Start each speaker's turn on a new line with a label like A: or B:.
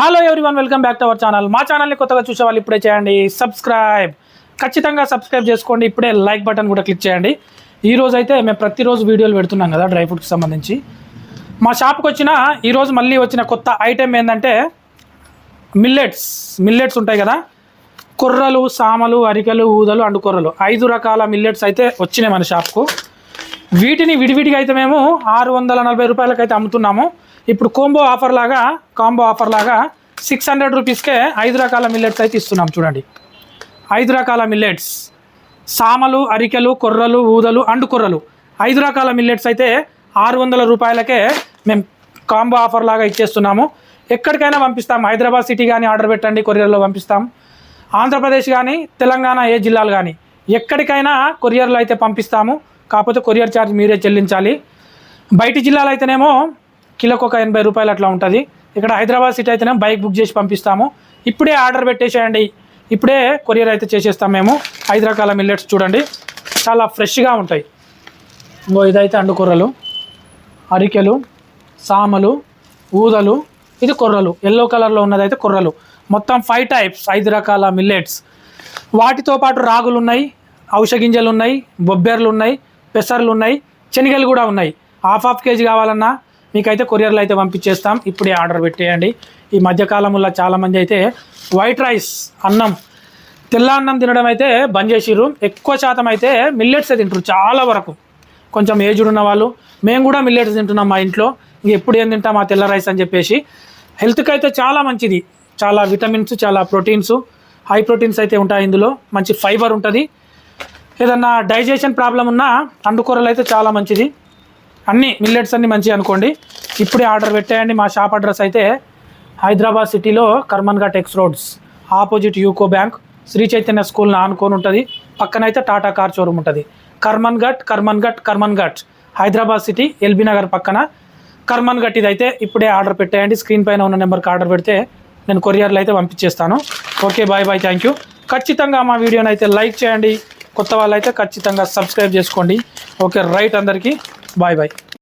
A: Hello one welcome back to our channel మా ఛానల్ని కొత్తగా చూసే వాళ్ళు ఇప్పుడే చేయండి సబ్స్క్రైబ్ ఖచ్చితంగా సబ్స్క్రైబ్ చేసుకోండి ఇప్పుడే లైక్ బటన్ కూడా క్లిక్ చేయండి. ఈరోజు అయితే మేము ప్రతిరోజు వీడియోలు పెడుతున్నాం కదా డ్రై ఫ్రూట్కి సంబంధించి. మా షాప్కి వచ్చిన ఈరోజు మళ్ళీ వచ్చిన కొత్త ఐటెం ఏంటంటే మిల్లెట్స్ మిల్లెట్స్ ఉంటాయి కదా కుర్రలు సామలు అరికలు ఊదలు అండు కుర్రలు ఐదు రకాల మిల్లెట్స్ అయితే వచ్చినాయి మన షాప్కు వీటిని విడివిడిగా అయితే మేము ఆరు వందల నలభై రూపాయలకి అయితే అమ్ముతున్నాము. ఇప్పుడు కోంబో ఆఫర్ లాగా కాంబో ఆఫర్ లాగా సిక్స్ హండ్రెడ్ రూపీస్కే ఐదు రకాల మిల్లెట్స్ అయితే ఇస్తున్నాం చూడండి. ఐదు రకాల మిల్లెట్స్ సామలు అరికెలు కొర్రలు ఊదలు అండు కొర్రలు. ఐదు రకాల మిల్లెట్స్ అయితే ఆరు వందల రూపాయలకే మేము కాంబో ఆఫర్ లాగా ఇచ్చేస్తున్నాము. ఎక్కడికైనా పంపిస్తాం. హైదరాబాద్ సిటీ కానీ ఆర్డర్ పెట్టండి కొరియర్లో పంపిస్తాం. ఆంధ్రప్రదేశ్ కానీ తెలంగాణ ఏ జిల్లాలు కానీ ఎక్కడికైనా కొరియర్లో అయితే పంపిస్తాము. కాకపోతే కొరియర్ ఛార్జ్ మీరే చెల్లించాలి. బయటి జిల్లాలో అయితేనేమో కిలోకి ఒక ఎనభై రూపాయలు అట్లా ఉంటుంది. ఇక్కడ హైదరాబాద్ సిటీ అయితేనేమో బైక్ బుక్ చేసి పంపిస్తాము. ఇప్పుడే ఆర్డర్ పెట్టేసేయండి. ఇప్పుడే కొరియర్ అయితే చేసేస్తాం మేము. ఐదు రకాల మిల్లెట్స్ చూడండి. చాలా ఫ్రెష్గా ఉంటాయి. ఇంకో ఇదైతే అండు అరికెలు సామలు ఊదలు. ఇది కొర్రలు. ఎల్లో కలర్లో ఉన్నదైతే కొర్రలు. మొత్తం ఫైవ్ టైప్స్ ఐదు రకాల మిల్లెట్స్. వాటితో పాటు రాగులు ఉన్నాయి ఔషగింజలు ఉన్నాయి బొబ్బెర్లు ఉన్నాయి పెసర్లు ఉన్నాయి శనగలు కూడా ఉన్నాయి. హాఫ్ హాఫ్ కేజీ కావాలన్నా మీకైతే కొరియర్లు అయితే పంపించేస్తాం. ఇప్పుడే ఆర్డర్ పెట్టేయండి. ఈ మధ్యకాలంలో చాలామంది అయితే వైట్ రైస్ అన్నం తెల్ల అన్నం తినడం అయితే బంద్ చేసిర్రు. ఎక్కువ శాతం అయితే మిల్లెట్సే తింటారు చాలా వరకు. కొంచెం ఏజ్డ్ ఉన్న వాళ్ళు మేము కూడా మిల్లెట్స్ తింటున్నాం మా ఇంట్లో. ఇంక ఎప్పుడు ఏం తింటాం ఆ తెల్ల రైస్ అని చెప్పేసి. హెల్త్కి అయితే చాలా మంచిది. చాలా విటమిన్స్ చాలా ప్రోటీన్స్ హై ప్రోటీన్స్ అయితే ఉంటాయి ఇందులో. మంచి ఫైబర్ ఉంటుంది. ఏదన్నా డైజెషన్ ప్రాబ్లం ఉన్నా అండుకూరలు అయితే చాలా మంచిది. అన్ని మిల్లెట్స్ అన్ని మంచివి అనుకోండి. ఇప్పుడే ఆర్డర్ పెట్టేయండి. మా షాప్ అడ్రస్ అయితే హైదరాబాద్ సిటీలో Karmanghat X roads. Opposite UCO bank. Sri Chaitanya school ఆనుకొని ఉంటుంది. పక్కనైతే టాటా కార్ షోరూమ్ ఉంటుంది. Karmanghat Karmanghat Karmanghat. Hyderabad city LB Nagar పక్కన. కర్మన్ ఘట్ ఇదైతే ఇప్పుడే ఆర్డర్ పెట్టేయండి. స్క్రీన్ పైన ఉన్న నెంబర్కి ఆర్డర్ పెడితే నేను కొరియర్లో అయితే పంపించేస్తాను. Okay bye bye thank you. ఖచ్చితంగా మా వీడియోని అయితే లైక్ చేయండి. కొత్త వాళ్ళైతే ఖచ్చితంగా సబ్స్క్రైబ్ చేసుకోండి. ఓకే రైట్ అందరికీ. Bye bye